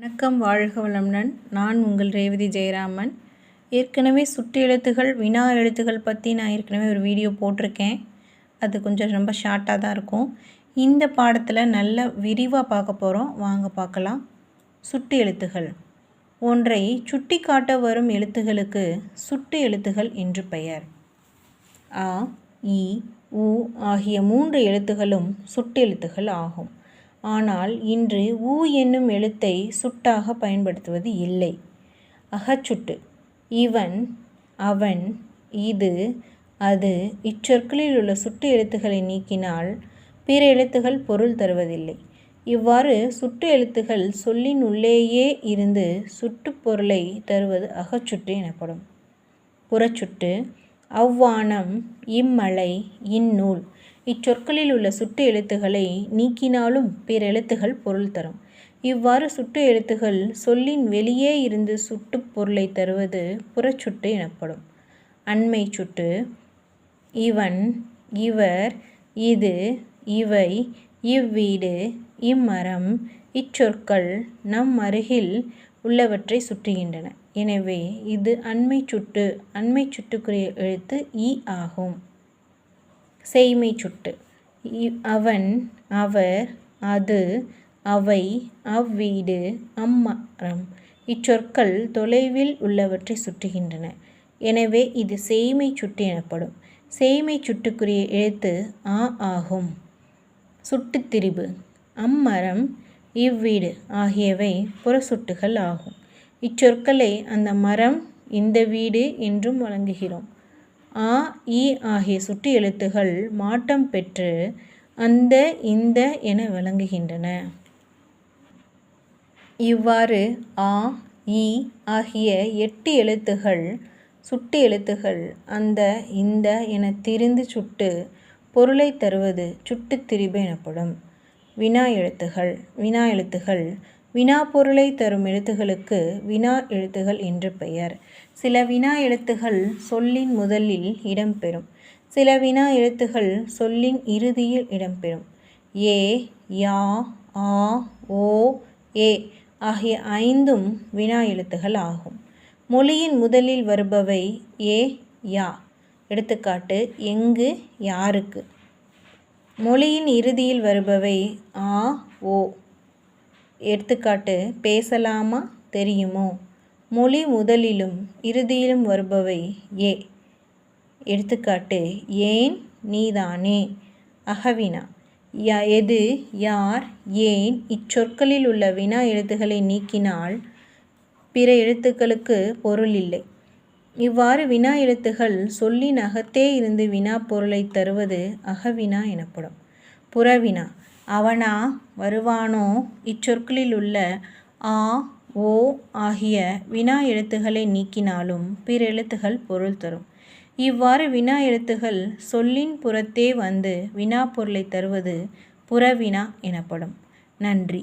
வணக்கம் வாழ்க வளம்னன் நான் உங்கள் ரேவதி ஜெயராமன். ஏற்கனவே சுட்டு எழுத்துகள் வினா எழுத்துகள் பற்றி நான் ஏற்கனவே ஒரு வீடியோ போட்டிருக்கேன். அது கொஞ்சம் ரொம்ப ஷார்ட்டாக தான் இருக்கும். இந்த பாடத்தில் நல்ல விரிவாக பார்க்க போகிறோம் வாங்க பார்க்கலாம். சுட்டு எழுத்துகள். ஒன்றை சுட்டி காட்ட வரும் எழுத்துகளுக்கு சுட்டு எழுத்துகள் என்று பெயர். அ இ உ ஆகிய மூன்று எழுத்துகளும் சுட்டெழுத்துகள் ஆகும். ஆனால் இன்று ஊ என்னும் எழுத்தை சுட்டாக பயன்படுத்துவது இல்லை. அகச்சுட்டு. இவன் அவன் இது அது இச்சொற்களில் உள்ள சுட்டு எழுத்துக்களை நீக்கினால் பிற எழுத்துகள் பொருள் தருவதில்லை. இவ்வாறு சுட்டு எழுத்துகள் சொல்லின் உள்ளேயே இருந்து சுட்டு பொருளை தருவது அகச்சுட்டு எனப்படும். புறச்சுட்டு. அவ்வானம் இம்மலை இந்நூல். இச்சொற்களில் உள்ள சுட்டு எழுத்துக்களை நீக்கினாலும் பிற எழுத்துகள் பொருள் தரும். இவ்வாறு சுட்டு எழுத்துகள் சொல்லின் வெளியே இருந்து சுட்டு பொருளை தருவது புறச்சுட்டு எனப்படும். அண்மை சுட்டு இவன் இவர் இது இவை இவ்வீடு இம்மரம் இச்சொற்கள் நம் அருகில் உள்ளவற்றை சுட்டுகின்றன எனவே இது அண்மை சுட்டு அண்மை சுட்டுக்குரிய எழுத்து இ ஆகும். செய்மை சுட்டு அவன் அவர் அது அவை அவ்வீடு அம்மரம். இச்சொற்கள் தொலைவில் உள்ளவற்றை சுட்டுகின்றன எனவே இது செய்மை சுட்டு எனப்படும். செய்மை சுட்டுக்குரிய எழுத்து ஆ ஆகும். சுட்டுத்திரிபு. அம்மரம் இவ்வீடு ஆகியவை புறசுட்டுகள் ஆகும். இச்சொற்களை அந்த மரம் இந்த வீடு என்றும் வழங்குகிறோம். ஆ இ ஆகிய சுட்டு எழுத்துகள் மாற்றம் பெற்று அந்த இந்த என விளங்குகின்றன. இவ்வாறு ஆ இ ஆகிய எட்டு எழுத்துகள் சுட்டு எழுத்துகள் அந்த இந்த என திரிந்து சுட்டு பொருளை தருவது சுட்டுத் திரிபு எனப்படும். வினா எழுத்துகள் வினா எழுத்துகள் வினா பொருளை தரும் எழுத்துகளுக்கு வினா எழுத்துகள் என்று பெயர். சில வினா எழுத்துகள் சொல்லின் முதலில் இடம்பெறும். சில வினா எழுத்துகள் சொல்லின் இறுதியில் இடம்பெறும். ஏ யா ஆ ஓ ஏ ஆகிய ஐந்தும் வினா எழுத்துகள் ஆகும். மொழியின் முதலில் வருபவை ஏ யா. எடுத்துக்காட்டு எங்கு யாருக்கு. மொழியின் இறுதியில் வருபவை ஆ ஓ. எடுத்துக்காட்டு பேசலாமா தெரியுமோ? மொழி முதலிலும் இறுதியிலும் வருபவை ஏ. எடுத்துக்காட்டு ஏன் நீதானே? அகவினா யா எது யார் ஏன் இச்சொற்களில் உள்ள வினா எழுத்துக்களை நீக்கினால் பிற எழுத்துக்களுக்கு பொருள் இல்லை. இவ்வாறு வினா எழுத்துகள் சொல்லின் அகத்தே இருந்து வினா பொருளை தருவது அகவினா எனப்படும். புறவினா அவனா வருவானோ? இச்சொற்களில் உள்ள ஆ ஓ ஆகிய வினா எழுத்துக்களை நீக்கினாலும் பிற எழுத்துகள் பொருள் தரும். இவ்வாறு வினா எழுத்துகள் சொல்லின் புறத்தே வந்து வினா பொருளை தருவது புறவினா எனப்படும். நன்றி.